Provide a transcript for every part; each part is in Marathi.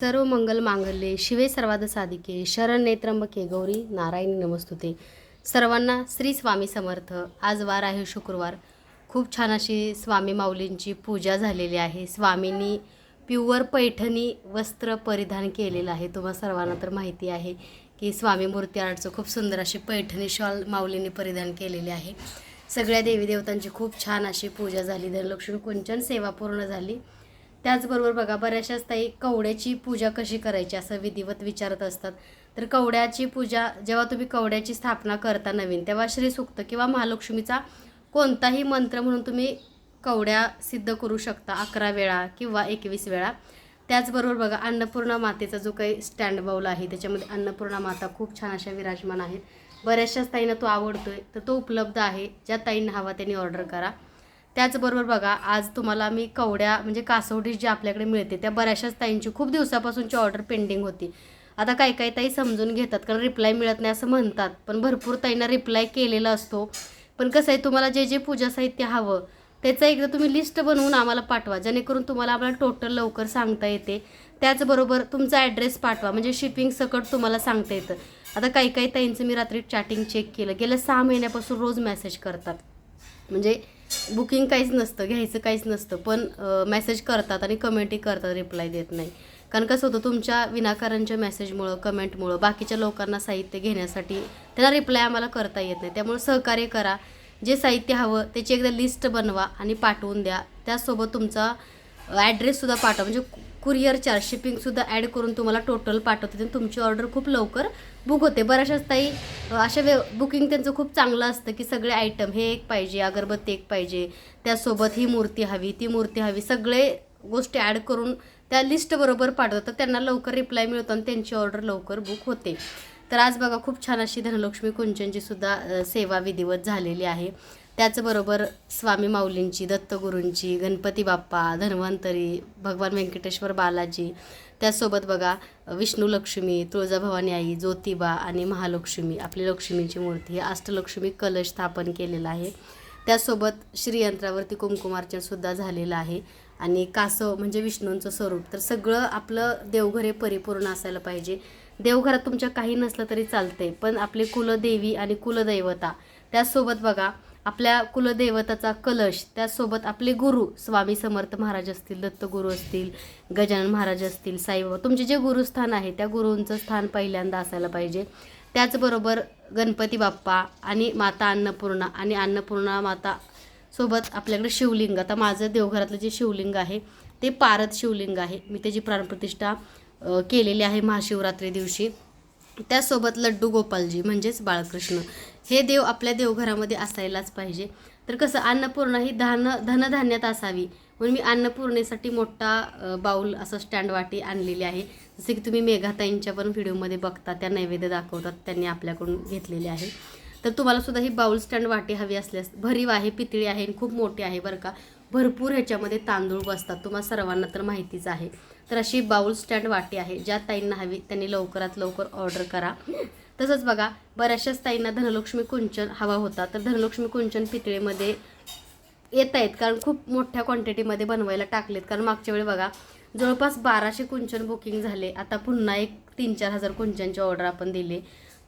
सर्व मंगल मांगल्ये शिवे सर्वाद साधिके शरण नेत्रंबके गौरी नारायणी नमस्तुते. सर्वांना श्री स्वामी समर्थ. आज वार आहे शुक्रवार. खूप छान अशी स्वामी माऊलींची पूजा झालेली आहे. स्वामींनी प्युअर पैठणी वस्त्र परिधान केलेलं आहे. तुम्हा सर्वांना तर माहिती आहे की स्वामी मूर्ती आर्टचं खूप सुंदर अशी पैठणी शॉल माऊलींनी परिधान केलेली आहे. सगळ्या देवी देवतांची खूप छान अशी पूजा झाली. धनलक्ष्मी कुंचन सेवा पूर्ण झाली. त्याचबरोबर बघा बऱ्याचशाच ताई कवड्याची पूजा कशी करायची असं विधिवत विचारत असतात. तर कवड्याची पूजा जेव्हा तुम्ही कवड्याची स्थापना करता नवीन तेव्हा श्रीसूक्त किंवा महालक्ष्मीचा कोणताही मंत्र म्हणून तुम्ही कवड्या सिद्ध करू शकता अकरा वेळा किंवा एकवीस वेळा. त्याचबरोबर बघा अन्नपूर्णा मातेचा जो काही स्टँड बाऊल आहे त्याच्यामध्ये अन्नपूर्णा माता खूप छान अशा विराजमान आहेत. बऱ्याचशाच ताईंना तो आवडतो आहे तर तो उपलब्ध आहे. ज्या ताईंना हवा त्यांनी ऑर्डर करा. त्याचबरोबर बघा आज तुम्हाला मी कवड्या म्हणजे कासवडी जी आपल्याकडे मिळते त्या बऱ्याचशाच ताईंची खूप दिवसापासूनची ऑर्डर पेंडिंग होती. आता काही काही ताई समजून घेतात कारण रिप्लाय मिळत नाही असं म्हणतात. पण भरपूर ताईंना रिप्लाय केलेला असतो. पण कसं आहे तुम्हाला जे जे पूजा साहित्य हवं त्याचं एकदा तुम्ही लिस्ट बनवून आम्हाला पाठवा. जेणेकरून तुम्हाला आम्हाला टोटल लवकर सांगता येते. त्याचबरोबर तुमचा ॲड्रेस पाठवा म्हणजे शिपिंग सकट तुम्हाला सांगता येतं. आता काही काही ताईंचं मी रात्री चॅटिंग चेक केलं. गेल्या सहा महिन्यापासून रोज मेसेज करतात. म्हणजे बुकिंग काहीच नसतं घ्यायचं काहीच नसतं. पण मेसेज करतात आणि कमेंटही करतात रिप्लाय देत नाही. कारण कसं होतं तुमच्या विनाकारांच्या मेसेजमुळं कमेंटमुळं बाकीच्या लोकांना साहित्य घेण्यासाठी त्यांना रिप्लाय आम्हाला करता येत नाही. त्यामुळे सहकार्य करा. जे साहित्य हवं त्याची एकदा लिस्ट बनवा आणि पाठवून द्या. त्यासोबत तुमचा ॲड्रेससुद्धा पाठवा. म्हणजे कुरिअर चार्ज शिपिंगसुद्धा ॲड करून तुम्हाला टोटल पाठवते आणि तुमची ऑर्डर खूप लवकर बुक होते. बऱ्याचशाच ताई अशा वे बुकिंग त्यांचं खूप चांगलं असतं की सगळे आयटम हे एक पाहिजे अगरबत्ती एक पाहिजे त्यासोबत ही मूर्ती हवी ती मूर्ती हवी सगळे गोष्टी ॲड करून त्या लिस्टबरोबर पाठवतात. तर त्यांना लवकर रिप्लाय मिळतो आणि त्यांची ऑर्डर लवकर बुक होते. तर आज बघा खूप छान अशी धनलक्ष्मी कुंचनची सुद्धा सेवा विधिवत झालेली आहे. त्याचबरोबर स्वामी माऊलींची दत्तगुरूंची गणपती बाप्पा धन्वंतरी भगवान व्यंकटेश्वर बालाजी. त्याचसोबत बघा विष्णू लक्ष्मी तुळजाभवानी आई ज्योतिबा आणि महालक्ष्मी. आपली लक्ष्मीची मूर्ती हे अष्टलक्ष्मी कलश स्थापन केलेला आहे. त्यासोबत श्रीयंत्रावरती कुंकुमार्चनसुद्धा झालेलं आहे. आणि कासव म्हणजे विष्णूंचं स्वरूप. तर सगळं आपलं देवघर हे परिपूर्ण असायला पाहिजे. देवघरात तुमच्या काही नसलं तरी चालतंय. पण आपले कुलदेवी आणि कुलदैवता त्याचसोबत बघा आपल्या कुलदैवताचा कलश त्याचसोबत आपले गुरु स्वामी समर्थ महाराज असतील दत्तगुरू असतील गजानन महाराज असतील साईबाबा तुमचे जे गुरुस्थान आहे त्या गुरूंचं स्थान पहिल्यांदा असायला पाहिजे. त्याचबरोबर गणपती बाप्पा आणि माता अन्नपूर्णा आणि अन्नपूर्णा माता सोबत आपल्याकडे शिवलिंग. आता माझं देवघरातलं जे शिवलिंग आहे ते पारद शिवलिंग आहे. मी त्याची प्राणप्रतिष्ठा केलेली आहे महाशिवरात्री दिवशी. त्यासोबत लड्डू गोपालजी म्हणजेच बाळकृष्ण हे देव आपल्या देवघरामध्ये असायलाच पाहिजे. तर कसं अन्नपूर्णा ही धान धनधान्यात असावी. म्हणून मी अन्नपूर्णेसाठी मोठा बाऊल असं स्टँड वाटी आणलेली आहे. जसे की तुम्ही मेघाताईंच्या पण व्हिडिओमध्ये बघता त्या नैवेद्य दाखवतात त्यांनी आपल्याकडून घेतलेले आहे. तर तुम्हाला सुद्धा ही बाऊल स्टँड वाटी हवी असल्यास भरीव आहे पितळी आहे आणि खूप मोठी आहे बरं का. भरपूर ह्याच्यामध्ये तांदूळ बसतात तुम्हाला सर्वांना तर माहितीच आहे. तर अशी बाऊल स्टँड वाटी आहे ज्या ताईंना हवी त्यांनी लवकरात लवकर ऑर्डर करा. तसंच बघा बऱ्याचशाच ताईंना धनलक्ष्मी कुंचन हवा होता. तर धनलक्ष्मी कुंचन पितळेमध्ये येत आहेत कारण खूप मोठ्या क्वांटिटीमध्ये बनवायला टाकलेत. कारण मागच्या वेळी बघा जवळपास बाराशे कुंचन बुकिंग झाले. आता पुन्हा एक तीन चार हजार कुंचनची ऑर्डर आपण दिली.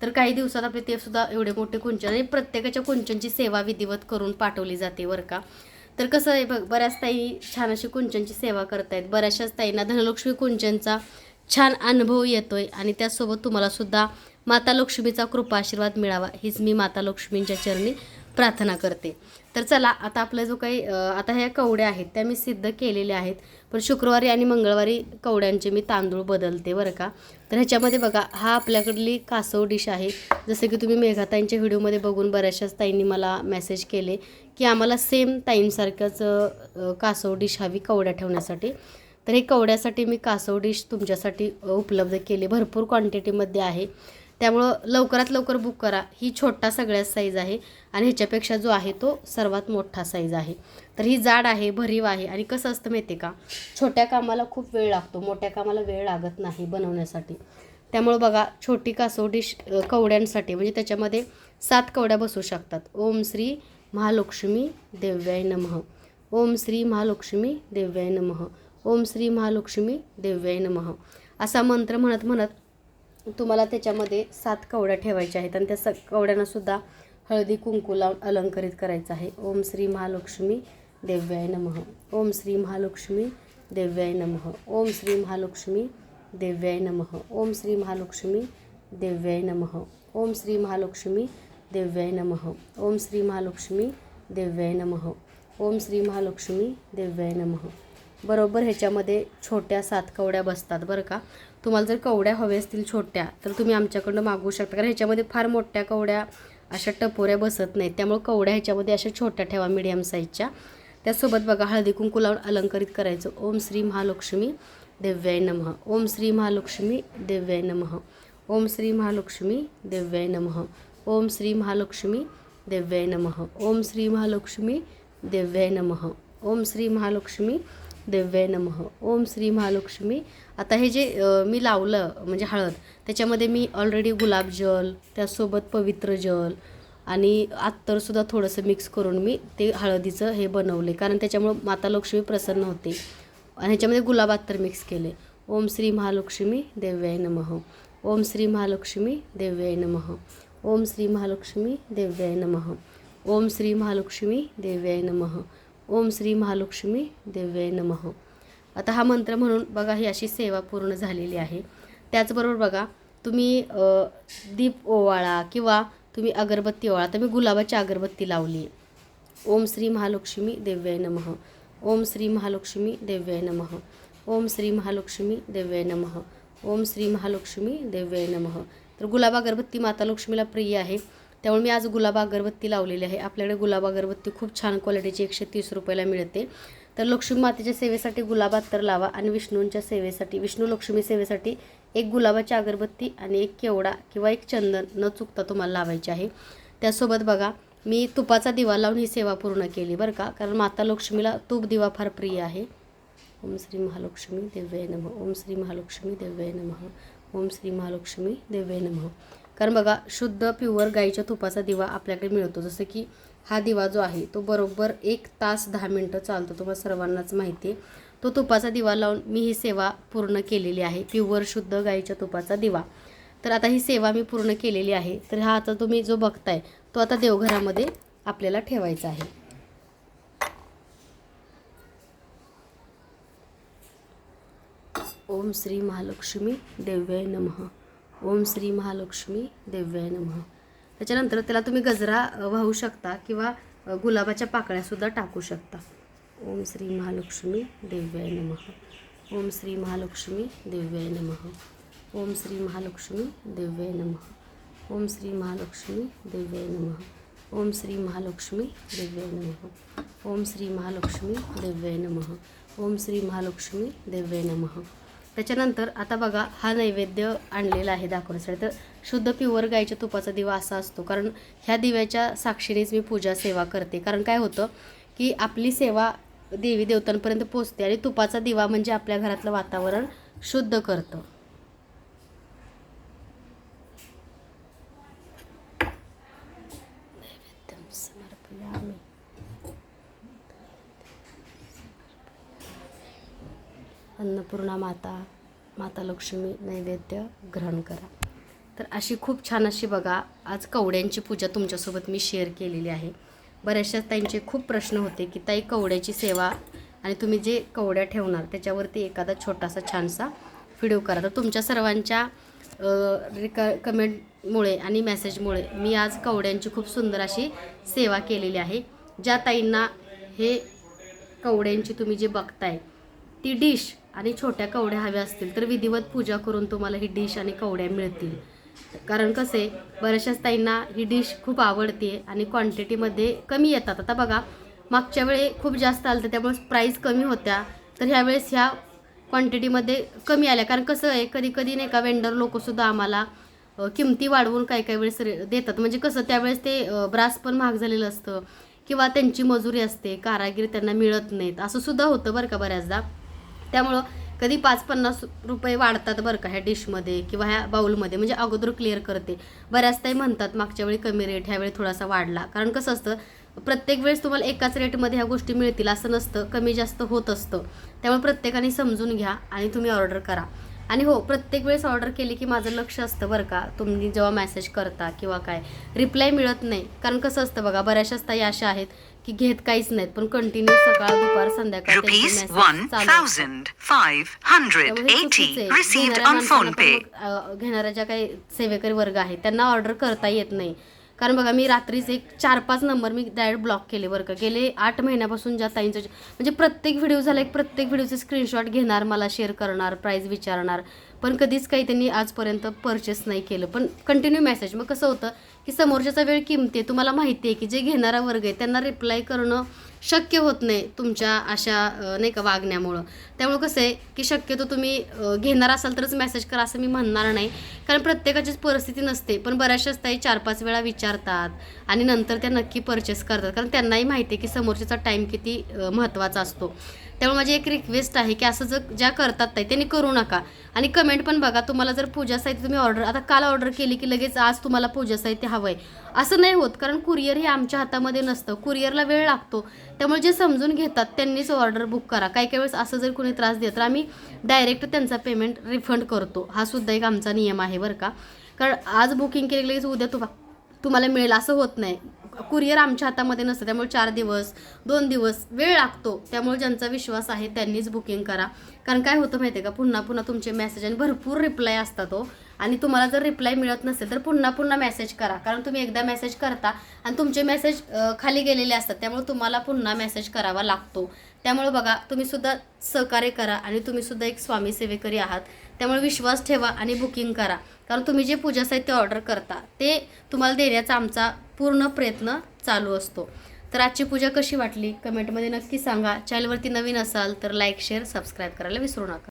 तर काही दिवसात आपले ते सुद्धा एवढे मोठे कुंचन आणि प्रत्येकाच्या कुंचनची सेवा विधिवत करून पाठवली जाते बरं का? तर कसं आहे बघ बऱ्याच ताई छान अशी कुंचनची सेवा करतायत. बऱ्याचशाच ताईंना धनलक्ष्मी कुंचनचा छान अनुभव येतोय आणि त्याचसोबत तुम्हाला सुद्धा माता लक्ष्मीचा कृपा आशीर्वाद मिळावा. हीच मी माता लक्ष्मींच्या चरणी प्रार्थना करते. तर चला आता आपला जो काही आता ह्या कवड्या आहेत त्या मी सिद्ध केलेल्या आहेत. पण शुक्रवारी आणि मंगळवारी कवड्यांचे मी तांदूळ बदलते बरं का. तर ह्याच्यामध्ये बघा हा आपल्याकडली कासव डिश आहे. जसं की तुम्ही मेघाताईंच्या व्हिडिओमध्ये बघून बऱ्याचशाच ताईंनी मला मेसेज केले की आम्हाला सेम ताईंसारखंच कासव डिश हवी कवड्या ठेवण्यासाठी. तर हे कवड्यासाठी मी कासव डिश तुमच्यासाठी उपलब्ध केली. भरपूर क्वांटिटीमध्ये आहे. त्यामुळं लवकरात लवकर बुक करा. ही छोटा सगळ्यात साईज आहे आणि ह्याच्यापेक्षा जो आहे तो सर्वात मोठा साईज आहे. तर ही जाड आहे भरीव आहे आणि कसं असतं माहिती आहे का? छोट्या कामाला खूप वेळ लागतो. मोठ्या कामाला वेळ लागत नाही बनवण्यासाठी. त्यामुळं बघा छोटी कासव डिश कवड्यांसाठी म्हणजे त्याच्यामध्ये सात कवड्या बसू शकतात. ओम श्री महालक्ष्मी देव्याय नमः. ओम श्री महालक्ष्मी देव्याय नमः. ओम श्री महालक्ष्मी देव्याय नमः. असा मंत्र म्हणत म्हणत तुम्हाला त्याच्यामध्ये सात कवड्या ठेवायच्या आहेत आणि त्या स कवड्यांनासुद्धा हळदी कुंकू लावून अलंकरित करायचं आहे. ओम श्री महालक्ष्मी देव्याय नमः. ओम श्री महालक्ष्मी देव्याय नमः. ओम श्री महालक्ष्मी देव्याय नमः. ओम श्री महालक्ष्मी देव्याय नमः. ओम श्री महालक्ष्मी देव्याय नमः. ओम श्री महालक्ष्मी देव्याय नमः. ओम श्री महालक्ष्मी देव्याय नमः. बरोबर ह्याच्यामध्ये छोट्या सात कवड्या बसतात बरं का? तुम्हाला जर कवड्या हव्या असतील छोट्या तर तुम्ही आमच्याकडनं मागवू शकता. कारण ह्याच्यामध्ये फार मोठ्या कवड्या अशा टपोऱ्या बसत नाहीत. त्यामुळे कवड्या ह्याच्यामध्ये अशा छोट्या ठेवा मिडियम साईजच्या त्यासोबत बघा हळदी कुंकू लावून अलंकरित करायचं. ओम श्री महालक्ष्मी देव्याय नमः. ओम श्री महालक्ष्मी देव्याय नमः. ओम श्री महालक्ष्मी देव्याय नमः. ओम श्री महालक्ष्मी देव्याय नमः. ओम श्री महालक्ष्मी देव्याय नमः. ओम श्री महालक्ष्मी देव्याय नमः. ओम श्री महालक्ष्मी. आता हे जे मी लावलं म्हणजे हळद त्याच्यामध्ये मी ऑलरेडी गुलाबजल त्यासोबत पवित्र जल आणि अत्तरसुद्धा थोडंसं मिक्स करून मी ते हळदीचं हे बनवले. कारण त्याच्यामुळं माता लक्ष्मी प्रसन्न होते. आणि ह्याच्यामध्ये गुलाब अत्तर मिक्स केले. ओम श्री महालक्ष्मी देव्याय नमः. ओम श्री महालक्ष्मी देव्याय नमः. ओम श्री महालक्ष्मी देव्याय नमः. ओम श्री महालक्ष्मी देव्याय नमः. ओम श्री महालक्ष्मी देव्याय नमः. आता हा मंत्र म्हणून बघा ही अशी सेवा पूर्ण झालेली आहे. त्याचबरोबर बघा तुम्ही दीप ओवाळा किंवा तुम्ही अगरबत्ती ओवाळा तर मी गुलाबाची अगरबत्ती लावली. आहे ओम श्री महालक्ष्मी देव्याय नमः. ओम श्री महालक्ष्मी देव्याय नमः. ओम श्री महालक्ष्मी देव्याय नमः. ओम श्री महालक्ष्मी देव्याय नमः. तर गुलाब अगरबत्ती माता लक्ष्मीला प्रिय आहे. त्यामुळे मी आज गुलाब अगरबत्ती लावलेली आहे. आपल्याकडे गुलाब अगरबत्ती खूप छान क्वालिटीची एकशे तीस रुपयाला मिळते. तर लक्ष्मी मातेच्या सेवेसाठी गुलाब अत्तर लावा आणि विष्णूंच्या सेवेसाठी विष्णू लक्ष्मी सेवेसाठी एक गुलाबाची अगरबत्ती आणि एक केवडा किंवा एक चंदन न चुकता तुम्हाला लावायचे आहे. त्यासोबत बघा मी तुपाचा दिवा लावून ही सेवा पूर्ण केली बरं का. कारण माता लक्ष्मीला तूप दिवा फार प्रिय आहे. ओम श्री महालक्ष्मी देव्य नमः. ओम श्री महालक्ष्मी देव्य नमः. ओम श्री महालक्ष्मी देव्य नमः. कारण बघा शुद्ध प्युअर गाईच्या तुपाचा दिवा आपल्याकडे मिळतो. जसं की हा दिवा जो आहे तो बरोबर एक तास दहा मिनटं चालतो. तुम्हाला सर्वांनाच माहिती आहे. तो तुपाचा दिवा लावून मी ही सेवा पूर्ण केलेली आहे. प्युअर शुद्ध गाईच्या तुपाचा दिवा. तर आता ही सेवा मी पूर्ण केलेली आहे. तर हा आता तुम्ही जो बघताय तो आता देवघरामध्ये आपल्याला ठेवायचा आहे. ओम श्री महालक्ष्मी देव्याय नमः. ओम श्री महालक्ष्मी देव्याय नमः. त्याच्यानंतर त्याला तुम्ही गजरा वाहू शकता किंवा गुलाबाच्या पाकळ्यासुद्धा टाकू शकता. ओम श्री महालक्ष्मी देव्याय नमः. ओम श्री महालक्ष्मी देव्याय नमः. ओम श्री महालक्ष्मी देव्याय नमः. ओम श्री महालक्ष्मी देव्याय नमः. ओम श्री महालक्ष्मी देव्याय नमः. ओम श्री महालक्ष्मी देव्याय नमः. ओम श्री महालक्ष्मी देव्याय नमः. त्याच्यानंतर आता बघा हा नैवेद्य आणलेला आहे दाखवण्यासाठी तर शुद्ध प्युअर गाईच्या तुपाचा दिवा असा असतो. कारण ह्या दिव्याच्या साक्षीनेच मी पूजा सेवा करते. कारण काय होतं की आपली सेवा देवी देवतांपर्यंत पोचते आणि तुपाचा दिवा म्हणजे आपल्या घरातलं वातावरण शुद्ध करतं नैवेद्यं समर्पयामि अन्नपूर्णा माता माता लक्ष्मी नैवेद्य ग्रहण करा. तर अशी खूप छान अशी बघा आज कवड्यांची पूजा तुमच्यासोबत मी शेअर केलेली आहे. बऱ्याचशा ताईंचे खूप प्रश्न होते की ताई कवड्याची सेवा आणि तुम्ही जे कवड्या ठेवणार त्याच्यावरती एखादा छोटासा छानसा व्हिडिओ करा. तर तुमच्या सर्वांच्या रिक कमेंटमुळे आणि मेसेजमुळे मी आज कवड्यांची खूप सुंदर अशी सेवा केलेली आहे. ज्या ताईंना हे कवड्यांची तुम्ही जे बघताय ती डिश आणि छोट्या कवड्या हव्या असतील तर विधिवत पूजा करून तुम्हाला ही डिश आणि कवड्या मिळतील. कारण कसे बऱ्याचशाच ताईंना ही डिश खूप आवडते आणि क्वांटिटीमध्ये कमी येतात. आता बघा मागच्या वेळी खूप जास्त आलं तर त्यामुळे प्राईस कमी होत्या. तर ह्यावेळेस ह्या क्वांटिटीमध्ये कमी आल्या. कारण कसं आहे कधी कधी नाही का वेंडर लोकंसुद्धा आम्हाला किमती वाढवून काही काही वेळेस रे- देतात. म्हणजे कसं त्यावेळेस ते ब्रास पण महाग झालेलं असतं किंवा त्यांची मजुरी असते कारागीर त्यांना मिळत नाहीत. असं सुद्धा होतं बरं का बऱ्याचदा. त्यामुळं कधी पाच पन्नास रुपये वाढतात बरं का ह्या डिशमध्ये किंवा ह्या बाऊलमध्ये म्हणजे अगोदर क्लिअर करते. बऱ्याचताही म्हणतात मागच्या वेळी कमी रेट ह्यावेळी थोडासा वाढला. कारण कसं असतं प्रत्येक वेळेस तुम्हाला एकाच रेटमध्ये ह्या गोष्टी मिळतील असं नसतं कमी जास्त होत असतं. त्यामुळे प्रत्येकाने समजून घ्या आणि तुम्ही ऑर्डर करा. आणि हो प्रत्येक वेळेस ऑर्डर केली की माझं लक्ष असतं बरं का तुम्ही जेव्हा मेसेज करता किंवा काय रिप्लाय मिळत नाही. कारण कसं असतं बघा बऱ्याचशाच ताई अशा आहेत की घेत काहीच नाहीत पण कंटिन्यू सकाळ दुपार संध्याकाळ त्यांचे Rupees message चालू असतात. त्यामुळे 1,580 चुकीचं आहे. received घेणाऱ्या ज्या काही सेवेकरी वर्ग आहे त्यांना ऑर्डर करता येत नाही. कारण बघा मी रात्रीच एक चार पाच नंबर मी डायरेक्ट ब्लॉक केले बरं का. गेले आठ महिन्यापासून ज्या ताईंचं म्हणजे प्रत्येक व्हिडिओ झाला एक प्रत्येक व्हिडिओचे स्क्रीनशॉट घेणार मला शेअर करणार प्राईज विचारणार. पण कधीच काही त्यांनी आजपर्यंत परचेस नाही केलं. पण कंटिन्यू मेसेज मग कसं होतं की समोरच्याचा वेळ किमती आहे. तुम्हाला माहिती आहे की जे घेणारा वर्ग आहे त्यांना रिप्लाय करणं शक्य होत नाही तुमच्या अशा नाही का वागण्यामुळं. त्यामुळं कसं आहे की शक्यतो तुम्ही घेणार असाल तरच मेसेज करा असं मी म्हणणार नाही. कारण प्रत्येकाचीच परिस्थिती नसते. पण बऱ्याचशाच ताई चार पाच वेळा विचारतात आणि नंतर त्या नक्की परचेस करतात. कारण त्यांनाही माहिती आहे की समोरच्याचा टाईम किती महत्त्वाचा असतो. त्यामुळे माझी एक रिक्वेस्ट आहे की असं जर ज्या करतात ताई त्यांनी करू नका. आणि कमेंट पण बघा तुम्हाला जर पूजा साहित्य तुम्ही ऑर्डर आता काल ऑर्डर केली की लगेच आज तुम्हाला पूजा साहित्य हवं आहे असं नाही होत कारण कुरिअर हे आमच्या हातामध्ये नसतं. कुरिअरला वेळ लागतो. त्यामुळे जे समजून घेतात त्यांनीच ऑर्डर बुक करा. काही काही वेळेस असं जर कोणी त्रास दिला तर आम्ही डायरेक्ट त्यांचा पेमेंट रिफंड करतो. हा सुद्धा एक आमचा नियम आहे बरं का. कारण आज बुकिंग केली लगेच उद्या तुम्हा तुम्हाला मिळेल असं होत नाही. कुरिअर आमच्या हातामध्ये नसतं त्यामुळे चार दिवस दोन दिवस वेळ लागतो. त्यामुळे ज्यांचा विश्वास आहे त्यांनीच बुकिंग करा. कारण काय होतं माहिती आहे का? पुन्हा पुन्हा तुमचे मेसेज आणि भरपूर रिप्लाय असतात हो. आणि तुम्हाला जर रिप्लाय मिळत नसेल तर पुन्हा पुन्हा मेसेज करा. कारण तुम्ही एकदा मेसेज करता आणि तुमचे मेसेज खाली गेलेले असतात त्यामुळे तुम्हाला पुन्हा मेसेज करावा लागतो. त्यामुळे बघा तुम्हीसुद्धा सहकार्य करा आणि तुम्हीसुद्धा एक स्वामी सेवेकरी आहात. त्यामुळे विश्वास ठेवा आणि बुकिंग करा. कारण तुम्ही जे पूजा साहित्य ऑर्डर करता ते तुम्हाला देण्याचा आमचा पूर्ण प्रयत्न चालू असतो. तर आजची पूजा कशी वाटली? कमेंटमध्ये नक्की सांगा. चॅनलवरती नवीन असाल तर लाईक शेअर सबस्क्राईब करायला विसरू नका.